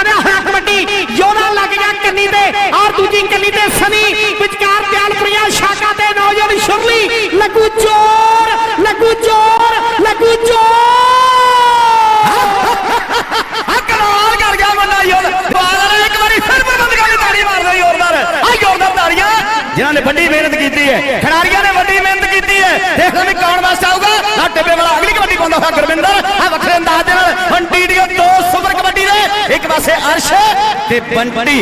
ਬਣਿਆ ਹੋਇਆ ਕਬੱਡੀ ਯੋਨਾ ਲੱਗ ਗਿਆ ਕੰਨੀ ਤੇ ਔਰ ਦੂਜੀ ਕੰਨੀ ਤੇ ਸਨੀ ਵਿਚਕਾਰ ਦਿਆਲਪ੍ਰਿਆ ਸ਼ਾਕਾ ਤੇ ਨੌਜਵਾਨ ਸ਼ੁਰਲੀ ਲੱਗੂ ਚੋਰ ਲੱਗੂ ਚੋਰ ਲੱਗੂ ਚੋਰ। ਆ ਕਮਾਲ ਕਰ ਗਿਆ ਮੁੰਡਾ ਯੋਰ ਬਾਦਲ ਇੱਕ ਵਾਰੀ ਫਿਰ ਬੰਦ ਕਰ ਤਾੜੀ ਮਾਰਦਾ ਯੋਰਦਾਰ ਆ ਯੋਰਦਾਰ ਤਾੜੀਆਂ। ਜਿਨ੍ਹਾਂ ਨੇ ਵੱਡੀ ਮਿਹਨਤ ਕੀਤੀ ਹੈ ਖਿਡਾਰੀਆਂ ਨੇ ਵੱਡੀ ਮਿਹਨਤ ਕੀਤੀ ਹੈ ਦੇਖ ਲੈ ਵੀ ਕੌਣ ਵਾਸਤੇ ਆਊਗਾ। ਅਰਸ਼ ਤੇ ਬੰਟੀ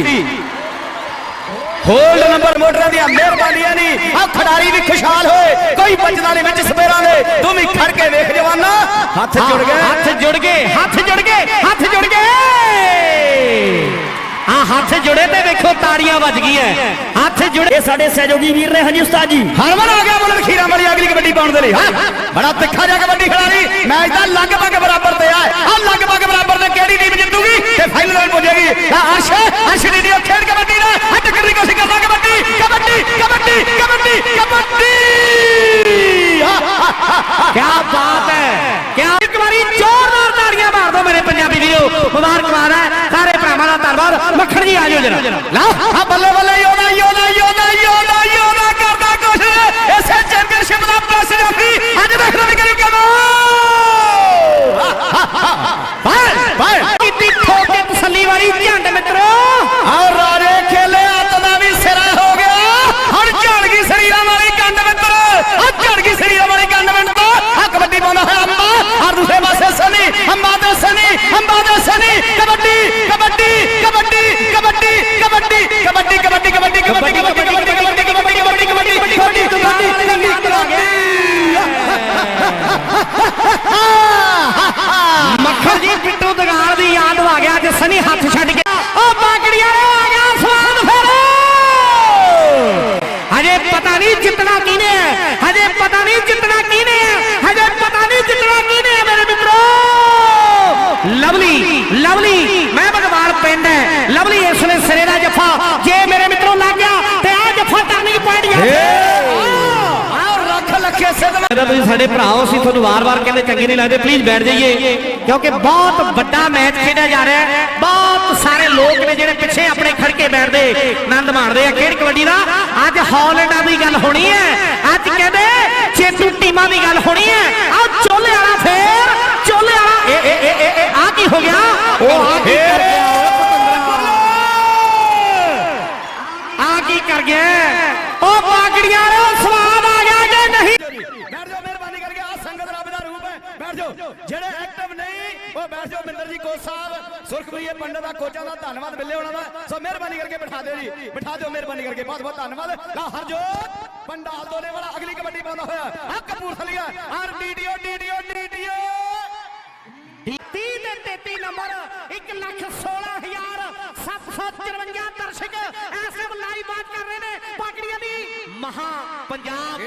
ਹੋਲਡ ਨੰਬਰ ਮੋਟਰਾਂ ਦੀਆਂ ਮਿਹਰਬਾਨੀਆਂ ਨਹੀਂ ਆ ਖਿਡਾਰੀ ਵੀ ਖੁਸ਼ਹਾਲ ਹੋਏ ਕੋਈ ਬਚਦਾ ਨਹੀਂ ਵਿੱਚ ਸਪੇਰਾਂ ਦੇ ਤੂੰ ਵੀ ਖੜ ਕੇ ਵੇਖ ਜਵਾਨਾ ਹੱਥ ਜੁੜ ਗਏ ਹੱਥ ਜੁੜ ਗਏ ਹੱਥ ਜੁੜ ਗਏ ਹੱਥ ਜੁੜ ਗਏ ਆ ਹੱਥ ਜੁੜੇ ਤੇ ਵੇਖੋ ਤਾੜੀਆਂ ਵੱਜ ਗਈਆਂ ਹੱਥ ਜੁੜੇ ਇਹ ਸਾਡੇ ਸਹਿਯੋਗੀ ਵੀਰ ਨੇ ਹਾਂਜੀ ਉਸਤਾਦ ਜੀ ਹਰਮਨ ਆ ਗਿਆ ਬੁਲਨ ਖੀਰਾ ਵਾਲੀ ਅਗਲੀ ਕਬੱਡੀ ਪਾਉਣ ਦੇ ਲਈ। ਹਾਂ ਬੜਾ ਤਿੱਖਾ ਜਿਹਾ ਕਬੱਡੀ ਖਿਡਾਰੀ ਮੈਚ ਦਾ ਲਗਭਗ ਬਰਾਬਰ ਤੇ ਆ ਆ ਲਗਭਗ ਬਰਾਬਰ ਤੇ ਕਿਹੜੀ ਟੀਮ ਜਿੱਤੂਗੀ ਤੇ ਫਾਈਨਲ ਵਿੱਚ ਪਹੁੰਚੇਗੀ ਆ ਅਰਸ਼ ਅਰਸ਼ ਦੀ ਦੀ ਖੇਡ ਕਬੱਡੀ ਦਾ ਆ ਟੱਕਰ ਦੀ ਕੋਸ਼ਿਸ਼ ਕਰਦਾ ਕਬੱਡੀ। ਕਬੱਡੀ ਕਬੱਡੀ ਕਬੱਡੀ ਕਬੱਡੀ। ਕੀ ਬਾਤ ਹੈ। ਕੀ ਇੱਕ ਵਾਰੀ ਜ਼ੋਰਦਾਰ ਤਾੜੀਆਂ ਮਾਰ ਦਿਓ ਮੇਰੇ ਪੰਜਾਬੀ ਵੀਰੋ। ਮੁਬਾਰਕਬਾਦ ਹੈ। ਸਾਰੇ ਭਰਾਵਾਂ ਦਾ ਧੰਨਵਾਦ। ਮੱਖਣ ਜੀ ਆ ਜਾਓ ਜਰਾ। ਲਓ। ਆ ਬੱਲੇ ਬੱਲੇ ਯੋਦਾ ਯੋਦਾ ਯੋਦਾ ਯੋਦਾ ਲੱਖੇ ਤੁਸੀਂ ਸਾਡੇ ਭਰਾ ਅਸੀਂ ਤੁਹਾਨੂੰ ਵਾਰ-ਵਾਰ ਕਹਿੰਦੇ ਚੰਗੇ ਨਹੀਂ ਲੱਗਦੇ। ਪਲੀਜ਼ ਬੈਠ ਜਾਈਏ। ਕਿਉਂਕਿ ਬਹੁਤ ਵੱਡਾ ਮੈਚ ਖੇਡਿਆ ਜਾ ਰਿਹਾ ਹੈ। ਬਹੁਤ ਸਾਰੇ ਲੋਕ ਨੇ ਜਿਹੜੇ ਪਿੱਛੇ ਆਪਣੇ ਖੜ ਕੇ ਬੈਠਦੇ, ਆਨੰਦ ਮਾਣਦੇ ਆ। ਖੇਡ ਕਬੱਡੀ ਦਾ ਅੱਜ ਹਾਲੈਂਡਾਂ ਦੀ ਗੱਲ ਹੋਣੀ ਹੈ। ਅੱਜ ਕਹਿੰਦੇ ਚੇਤੂ ਟੀਮਾਂ ਦੀ ਗੱਲ ਹੋਣੀ ਹੈ। ਆ ਚੋਲੇ ਵਾਲਾ ਫੇਰ, ਚੋਲੇ ਵਾਲਾ। ਇਹ ਇਹ, ਇਹ- ਇਹ ਆ ਕੀ ਹੋ ਗਿਆ? ਉਹ ਆ ਕੀ ਕਰ ਗਿਆ? ਆ ਕੀ ਕਰ ਗਿਆ? ਜਿਹੜੇ ਐਕਟਿਵ ਨਹੀਂ ਉਹ ਬੈਠ ਮਿੰਦਰ ਜੀ ਕੋਚ ਸਾਹਿਬ ਸੁਰਖਪ੍ਰੀਏ ਪੰਡਤ ਦਾ ਕੋਚਾਂ ਦਾ ਧੰਨਵਾਦ ਮਿਲੇ ਉਹਨਾਂ ਦਾ। ਸੋ ਮਿਹਰਬਾਨੀ ਕਰਕੇ ਬਿਠਾ ਦਿਓ ਜੀ ਬਿਠਾ ਦਿਓ ਮਿਹਰਬਾਨੀ ਕਰਕੇ। ਬਹੁਤ ਬਹੁਤ ਧੰਨਵਾਦ। ਲਾ ਹਰਜੋਤ ਪੰਡਾਲ ਦੋਨੇ ਵਾਲਾ ਅਗਲੀ ਕਬੱਡੀ ਪਾਉਂਦਾ ਹੋਇਆ। ਆ ਕਪੂਰਥਲੀਆ ਆਰ ਡੀਡੀਓ ਡੀਡੀਓ ਡੀਡੀਓ। 30 ਤੇ 33 ਨੰਬਰ 1 ਲੱਖ 16000 754 ਦਰਸ਼ਕ ਇਸ ਵੇਲੇ ਲਾਈਵ ਬਾਤ ਕਰ ਰਹੇ ਨੇ ਪਾਕੜੀਆਂ ਦੀ ਮਹਾ ਪੰਜਾਬ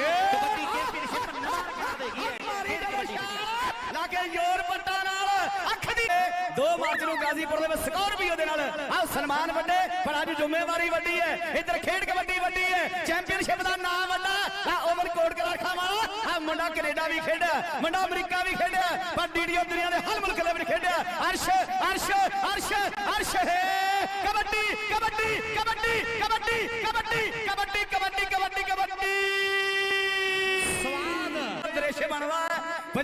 ਗਾਜ਼ੀਪੁਰ ਦੇ ਵਿੱਚ ਸਕੋਰਪੀਓ ਦੇ ਨਾਲ। ਆਹ ਸਨਮਾਨ ਵੱਡੇ, ਪਰ ਅੱਜ ਜ਼ਿੰਮੇਵਾਰੀ ਵੱਡੀ ਹੈ। ਇੱਧਰ ਖੇਡ ਕਬੱਡੀ ਵੱਡੀ ਹੈ। ਚੈਂਪੀਅਨਸ਼ਿਪ ਦਾ ਨਾਮ ਵੱਡਾ। ਆ ਉਮਰ ਕੋਟ ਕਲਾਖਾ ਵਾਲਾ। ਆ ਮੁੰਡਾ ਕੈਨੇਡਾ ਵੀ ਖੇਡਿਆ, ਮੁੰਡਾ ਅਮਰੀਕਾ ਵੀ ਖੇਡਿਆ, ਪਰ ਡੀਡੀਓ ਦੁਨੀਆ ਦੇ ਹਰ ਮੁਲਕ ਲਈ ਵੀ ਖੇਡਿਆ। ਅਰਸ਼ ਅਰਸ਼ ਅਰਸ਼ ਅਰਸ਼, ਹੈ, ਕਬੱਡੀ ਕਬੱਡੀ ਕਬੱਡੀ ਕਬੱਡੀ ਕਬੱਡੀ ਕਬੱਡੀ ਕਬੱਡੀ।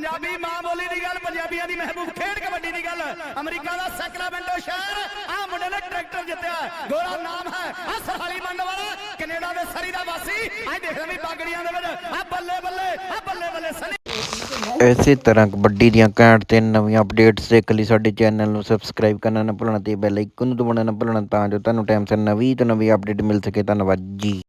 ਪੰਜਾਬੀ ਮਾਂ ਬੋਲੀ ਦੀ ਗੱਲ, ਪੰਜਾਬੀਆਂ ਦੀ ਮਹਿਬੂਬ ਖੇਡ ਕਬੱਡੀ ਦੀ ਗੱਲ। ਅਮਰੀਕਾ ਦਾ ਸੈਕਰਾਮੈਂਟੋ ਸ਼ਹਿਰ ਆ ਮੁੰਡੇ ਨੇ ਟਰੈਕਟਰ ਜਿੱਤਿਆ। ਗੋਰਾ ਨਾਮ ਹੈ ਆ ਸਰਹਾਲੀ ਮੰਡ ਕੈਨੇਡਾ ਦੇ ਸਰੀ ਦਾ ਵਾਸੀ। ਅੱਜ ਦੇਖ ਲੈ ਵੀ ਬਾਗੜੀਆਂ ਦੇ ਵਿੱਚ ਆ ਬੱਲੇ ਬੱਲੇ ਆ ਬੱਲੇ ਬੱਲੇ ਸਨੀ। ਇਸੇ ਤਰ੍ਹਾਂ ਕਬੱਡੀ ਦੀਆਂ ਘੈਂਟ ਤੇ ਨਵੀਆਂ ਅਪਡੇਟਸ ਦੇਖ ਲਈ ਸਾਡੇ ਚੈਨਲ ਨੂੰ ਸਬਸਕ੍ਰਾਈਬ ਕਰਨਾ ਨਾ ਭੁੱਲਣਾ ਤੇ ਬੈਲ ਆਈਕਨ ਨੂੰ ਦਬਾਉਣਾ ਨਾ ਭੁੱਲਣਾ ਤਾਂ ਜੋ ਤੁਹਾਨੂੰ ਟਾਈਮ ਸਿਰ ਨਵੀਂ ਤੋਂ ਨਵੀਂ ਅਪਡੇਟ ਮਿਲ ਸਕੇ। ਧੰਨਵਾਦ ਜੀ।